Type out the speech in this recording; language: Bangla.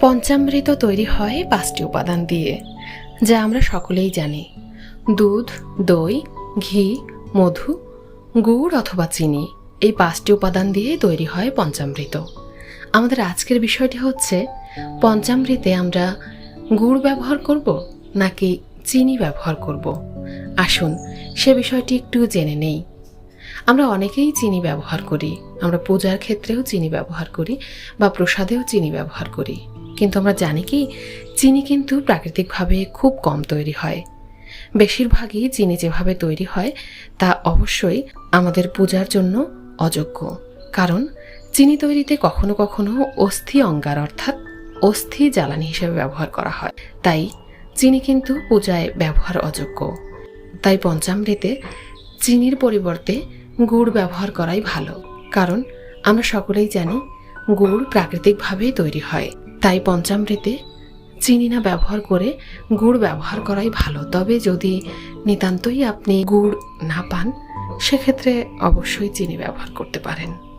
পঞ্চামৃত তৈরি হয় পাঁচটি উপাদান দিয়ে, যা আমরা সকলেই জানি। দুধ, দই, ঘি, মধু, গুড় অথবা চিনি এই পাঁচটি উপাদান দিয়ে তৈরি হয় পঞ্চামৃত। আমাদের আজকের বিষয়টি হচ্ছে, পঞ্চামৃতে আমরা গুড় ব্যবহার করব নাকি চিনি ব্যবহার করব? আসুন সে বিষয়টি একটু জেনে নেই। আমরা অনেকেই চিনি ব্যবহার করি, আমরা পূজার ক্ষেত্রেও চিনি ব্যবহার করি বা প্রসাদেও চিনি ব্যবহার করি। কিন্তু আমরা জানি কি, চিনি কিন্তু প্রাকৃতিকভাবে খুব কম তৈরি হয়। বেশিরভাগই চিনি যেভাবে তৈরি হয়, তা অবশ্যই আমাদের পূজার জন্য অযোগ্য। কারণ চিনি তৈরিতে কখনো কখনো অস্থি অঙ্গার অর্থাৎ অস্থি জ্বালানি হিসেবে ব্যবহার করা হয়। তাই চিনি কিন্তু পূজায় ব্যবহার অযোগ্য। তাই পঞ্চামৃতে চিনির পরিবর্তে গুড় ব্যবহার করাই ভালো। কারণ আমরা সকলেই জানি, গুড় প্রাকৃতিকভাবেই তৈরি হয়। তাই পঞ্চামৃতে চিনি না ব্যবহার করে গুড় ব্যবহার করাই ভালো। তবে যদি নিতান্তই আপনি গুড় না পান, সেক্ষেত্রে অবশ্যই চিনি ব্যবহার করতে পারেন।